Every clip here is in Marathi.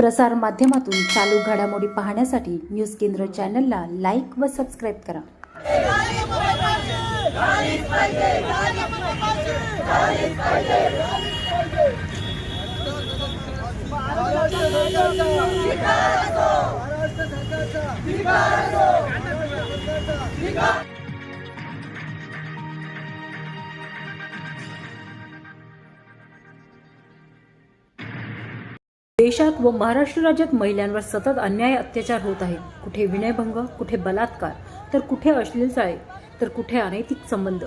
प्रसार माध्यमातून चालू घडामोडी पाहण्यासाठी न्यूज केंद्र चॅनलला लाईक व सबस्क्राईब करा. देशात व महाराष्ट्र राज्यात महिलांवर सतत अन्याय अत्याचार होत आहेत. कुठे विनयभंग कुठे बलात्कार तर कुठे अश्लील चाळे तर कुठे अनैतिक संबंध.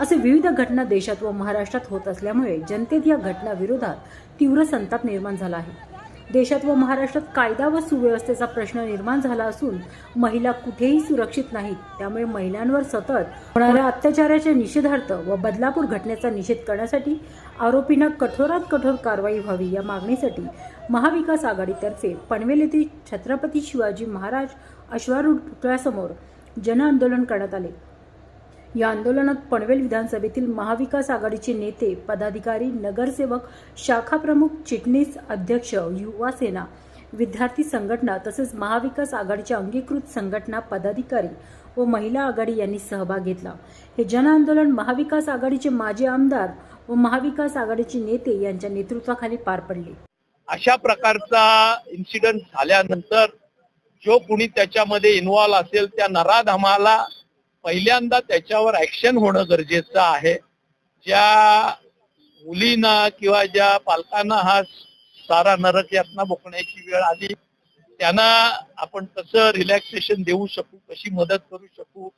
असे विविध घटना देशात व महाराष्ट्रात होत असल्यामुळे जनतेत या घटनाविरोधात तीव्र संताप निर्माण झाला आहे. देशात व महाराष्ट्रात कायदा व सुव्यवस्थेचा प्रश्न निर्माण झाला असून महिला कुठेही सुरक्षित नाहीत. त्यामुळे महिलांवर सतत होणाऱ्या अत्याचाराच्या निषेधार्थ व बदलापूर घटनेचा निषेध करण्यासाठी आरोपींना कठोरात कठोर कारवाई व्हावी या मागणीसाठी महाविकास आघाडीतर्फे पनवेल येथे छत्रपती शिवाजी महाराज अश्वारूढ पुतळ्यासमोर जनआंदोलन करण्यात आले. या आंदोलनात पनवेल विधानसभेतील महाविकास आघाडीचे नेते पदाधिकारी नगरसेवक शाखा प्रमुख चिटणीस अध्यक्ष युवा सेना विद्यार्थी संघटना तसेच महाविकास आघाडीच्या अंगीकृत संघटना पदाधिकारी व महिला आघाडी यांनी सहभाग घेतला. हे जनआंदोलन महाविकास आघाडीचे माजी आमदार व महाविकास आघाडीचे नेते यांच्या नेतृत्वाखाली पार पडले. अशा प्रकारचा इन्सिडेंट झाल्यानंतर जो कुणी त्याच्यामध्ये इन्व्हॉल्व असेल त्या नराधमाला पहिल्यांदा त्याच्यावर ऍक्शन होणं गरजेचं आहे. ज्या मुलींना किंवा ज्या पालकांना हा सारा नरक यातना भोगण्याची वेळ आली त्यांना आपण कसं रिलॅक्सेशन देऊ शकू कशी मदत करू शकू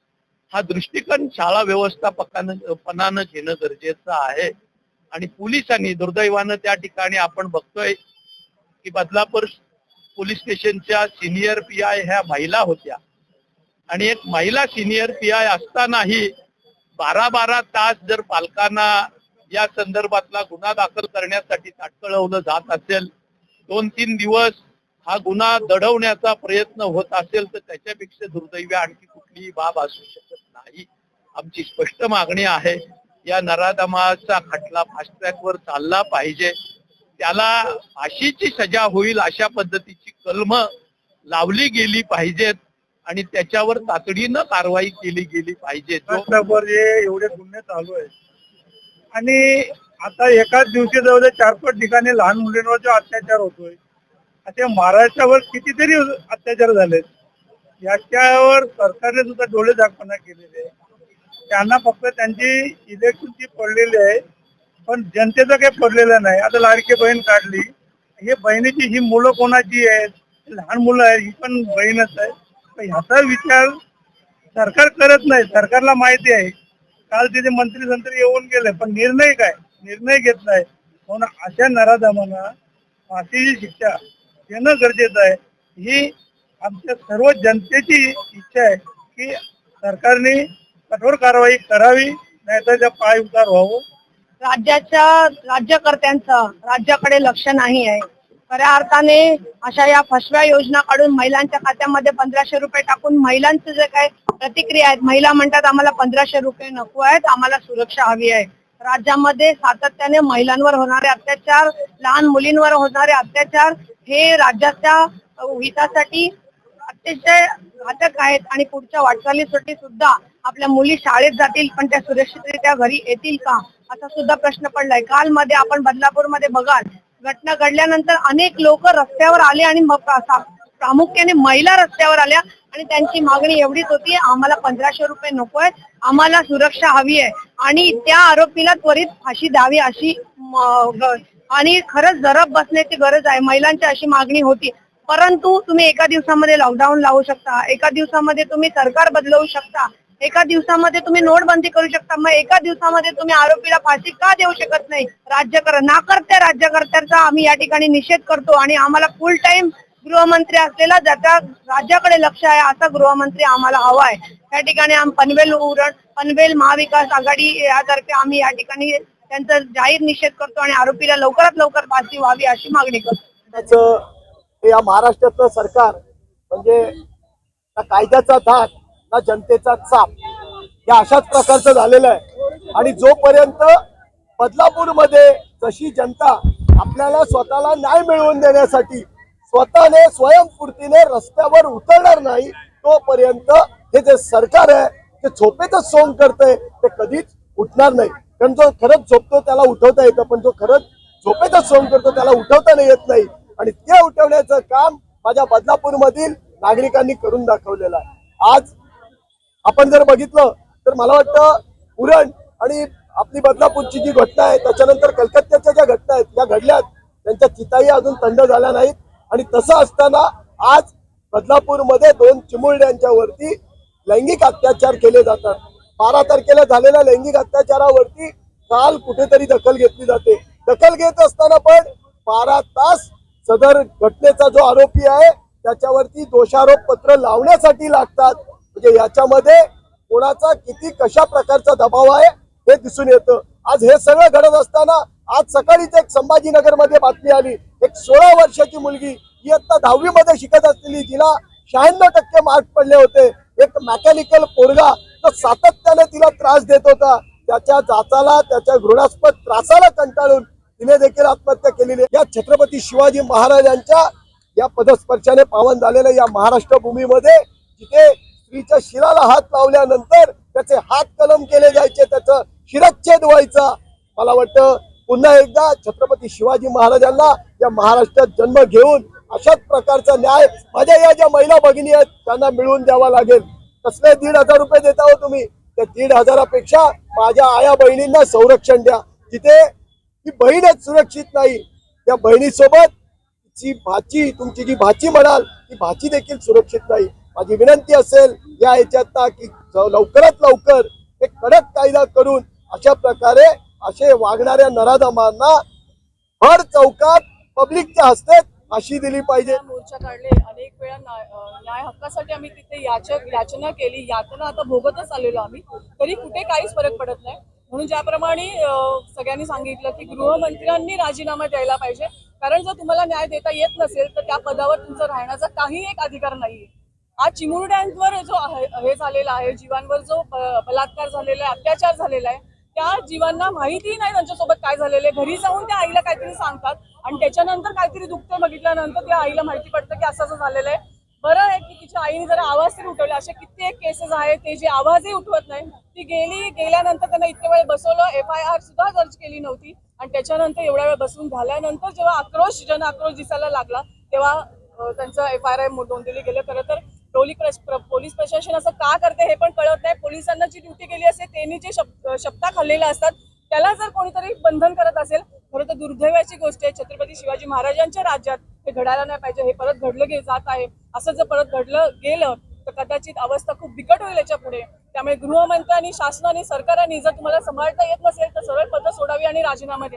हा दृष्टिकोन शाळा व्यवस्थापकानं पणानं घेणं गरजेचं आहे. आणि पोलिसांनी दुर्दैवानं त्या ठिकाणी आपण बघतोय की बदलापूर पोलीस स्टेशनच्या सिनियर पी आय ह्या महिला होत्या. आणि एक महिला सिनियर पी आय असतानाही बारा बारा तास जर पालकांना या संदर्भातला गुन्हा दाखल करण्यासाठी ताटकळवलं जात असेल दोन तीन दिवस हा गुन्हा दडवण्याचा प्रयत्न होत असेल तर त्याच्यापेक्षा दुर्दैवी आणखी कुठलीही बाब असू शकत नाही. आमची स्पष्ट मागणी आहे या नराधमाचा खटला फास्ट चालला पाहिजे. त्याला फाशीची सजा होईल अशा पद्धतीची कलम लावली गेली पाहिजेत. आणि त्याच्यावर तातडीनं कारवाई केली गेली पाहिजे. एवढे गुन्हे चालू आहेत. आणि आता एकाच दिवशी जवळ चार पाच ठिकाणी लहान मुलींवर जो अत्याचार होतोय असे महाराष्ट्रावर कितीतरी अत्याचार झालेत. याच्यावर सरकारने सुद्धा डोळे झाकपणा केलेले आहे त्यांना फक्त त्यांची इलेक्शनची पडलेली आहे पण जनतेचं काही पडलेलं नाही. आता लाडकी बहीण काढली. हे बहिणीची ही मुलं कोणाची आहेत? लहान मुलं आहेत ही पण बहीणच आहे. ह्याचा विचार सरकार करत नाही. सरकारला माहिती आहे. काल तिथे मंत्री संत्री येऊन गेले पण निर्णय काय? निर्णय घेत नाही. म्हणून अशा नराधमांना फाशीची शिक्षा देणं गरजेचं आहे. ही आमच्या सर्व जनतेची इच्छा आहे की सरकारने कठोर कारवाई करावी नाहीतर त्या पाय उतार व्हावं. राज्याच्या राज्यकर्त्यांचं राज्याकडे लक्ष नाही आहे. खऱ्या अर्थाने अशा या फसव्या योजना काढून महिलांच्या खात्यामध्ये पंधराशे रुपये टाकून महिलांचं जे काही प्रतिक्रिया आहेत महिला म्हणतात आम्हाला पंधराशे रुपये नको आहेत आम्हाला सुरक्षा हवी आहे. राज्यामध्ये सातत्याने महिलांवर होणारे अत्याचार लहान मुलींवर होणारे अत्याचार हे राज्याच्या हितासाठी अतिशय घातक आहेत आणि पुढच्या वाटचालीसाठी सुद्धा आपल्या मुली शाळेत जातील पण त्या सुरक्षितरित्या घरी येतील का? असा सुद्धा प्रश्न पडलाय. काल मध्ये आपण बदलापूरमध्ये बघाल घटना घडल्यानंतर अनेक लोक रस्त्यावर आले आणि मग प्रामुख्याने महिला रस्त्यावर आल्या आणि त्यांची मागणी एवढीच होती आम्हाला पंधराशे रुपये नकोय आम्हाला सुरक्षा हवी आहे. आणि त्या आरोपीला त्वरित फाशी द्यावी अशी आणि खरंच जरब बसण्याची गरज आहे महिलांची अशी मागणी होती. परंतु तुम्ही एका दिवसामध्ये लॉकडाऊन लावू शकता एका दिवसामध्ये तुम्ही सरकार बदलवू शकता. एका दिवसामध्ये तुम्ही नोटबंदी करू शकता. मग एका दिवसामध्ये तुम्ही आरोपीला फाशी का देऊ शकत नाही? राज्यकर नाकर्त्या राज्यकर्त्यांचा आम्ही या ठिकाणी निषेध करतो आणि आम्हाला फुल टाइम गृहमंत्री असलेला ज्याच्या राज्याकडे लक्ष आहे असा गृहमंत्री आम्हाला हवा आहे. या ठिकाणी आम पनवेल उरण पनवेल महाविकास आघाडी यातर्फे आम्ही या ठिकाणी त्यांचा जाहीर निषेध करतो आणि आरोपीला लवकरात लवकर फाशी व्हावी अशी मागणी करतो. या महाराष्ट्रातलं सरकार म्हणजे कायद्याचा धाक ना जनतेचा चाप. या अशाच प्रकारचं झालेलं आहे. आणि जोपर्यंत बदलापूरमध्ये जशी जनता आपल्याला स्वतःला न्याय मिळवून देण्यासाठी स्वतःने स्वयंस्फूर्तीने रस्त्यावर उतरणार नाही तोपर्यंत हे जे सरकार आहे ते झोपेतच सोंग करतंय. ते कधीच उठणार नाही. कारण जो खरंच झोपतो त्याला उठवता येतं पण जो खरंच झोपेतच सोंग करतो त्याला उठवता नाही येत नाही. आणि ते उठवण्याचं काम माझ्या बदलापूर मधील नागरिकांनी करून दाखवलेलं आहे. आज आपण जर बघितलं तर मला वाटतं उरण आणि आपली बदलापूरची जी घटना आहे त्याच्यानंतर कलकत्त्याच्या ज्या घटना आहेत या घडल्यात त्यांच्या चिताही अजून थंड झाल्या नाहीत. आणि तसं असताना आज बदलापूरमध्ये दोन चिमुरड्यांच्या वरती लैंगिक अत्याचार केले जातात. बारा तारखेला झालेल्या लैंगिक अत्याचारावरती काल कुठेतरी दखल घेतली जाते. दखल घेत असताना पण बारा तास सदर घटनेचा जो आरोपी आहे त्याच्यावरती दोषारोप पत्र लावण्यासाठी लागतात. म्हणजे याच्यामध्ये कोणाचा किती कशा प्रकारचा दबाव आहे हे दिसून येतं. आज हे सगळं घडत असताना आज सकाळीच एक संभाजीनगरमध्ये बातमी आली. एक सोळा वर्षाची मुलगी इयत्ता दहावी मध्ये शिकत असलेली जिला शहाण्णव टक्के मार्क पडले होते. एक मेकॅनिकल पोरगा तो सातत्याने तिला त्रास देत होता. त्याच्या जाचाला त्याच्या घृणास्पद त्रासाला कंटाळून तिने देखील आत्महत्या केलेली. आहे. या छत्रपती शिवाजी महाराजांच्या या पदस्पर्शाने पावन झालेल्या या महाराष्ट्र भूमीमध्ये जिथे स्त्रीच्या शिराला हात लावल्यानंतर त्याचे हात कलम केले जायचे त्याचं शिरच्छेद व्हायचा. मला वाटतं पुन्हा एकदा छत्रपती शिवाजी महाराजांना या महाराष्ट्रात जन्म घेऊन अशाच प्रकारचा न्याय माझ्या या ज्या महिला भगिनी आहेत त्यांना मिळवून द्यावा लागेल. कसले दीड हजार रुपये देता हो तुम्ही? त्या दीड हजारापेक्षा माझ्या आया बहिणींना संरक्षण द्या. तिथे ती बहीणच सुरक्षित नाही. त्या बहिणीसोबत जी भाची तुमची जी भाची म्हणाल ती भाची देखील सुरक्षित नाही. माझी विनंती असेल या याच्यात की लवकरात लवकर एक कडक कायदा करून अशा प्रकारे असे वागणाऱ्या नराधमांना भर चौकात पब्लिकच्या हस्ते फाशी दिली पाहिजे. मोर्चा काढले. अनेक वेळा न्याय हक्कासाठी आम्ही तिथे याचक याचना केली. यातना आता भोगतच आलेलो आम्ही. तरी कुठे काहीच फरक पडत नाही. म्हणून ज्याप्रमाणे सगळ्यांनी सांगितलं की गृहमंत्र्यांनी राजीनामा द्यायला पाहिजे. कारण जर तुम्हाला न्याय देता येत नसेल तर त्या पदावर तुमचं राहण्याचा काही एक अधिकार नाहीये. आज चिमुरड्यांवर जो आहे- हे झालेला आहे जीवांवर जो बलात्कार झालेला आहे अत्याचार झालेला आहे त्या जीवांना माहिती नाही त्यांच्यासोबत काय झालेलं आहे. घरी जाऊन त्या आईला काहीतरी सांगतात आणि त्याच्यानंतर काहीतरी दुखतंय बघितल्यानंतर त्या आईला माहिती पडतं की असं असं झालेलं आहे. बरं आहे की तिच्या आईने जरा आवाज तरी उठवले. असे कित्येक केसेस आहेत ते जे आवाजही उठवत नाही. ती गेली गेल्यानंतर त्यांना इतके वेळ बसवलं एफ आय आर सुद्धा दर्ज केली नव्हती. आणि त्याच्यानंतर एवढ्या वेळ बसून झाल्यानंतर जेव्हा आक्रोश जन आक्रोश दिसायला लागला तेव्हा त्यांचं एफ आय आर नोंदवली गेलं. खरं तर टोली प्र- पोलीस प्रशासन असं का करते हे पण कळत नाही. पोलिसांना जी ड्युटी केली असते त्यांनी जे शप शपथा खाल्लेल्या असतात त्याला जर कोणीतरी बंधन करत असेल खरं तर दुर्दैवाची गोष्ट आहे. छत्रपती शिवाजी महाराजांच्या राज्यात हे घडायला नाही पाहिजे हे परत घडलं गे जात आहे. असं जर परत घडलं गेलं तर कदाचित अवस्था खूप बिकट होईल याच्यापुढे त्यामुळे गृहमंत्र्यांनी शासनाने सरकारांनी जर तुम्हाला सांभाळता येत नसेल तर सरळ पद सोडावी आणि राजीनामा द्या.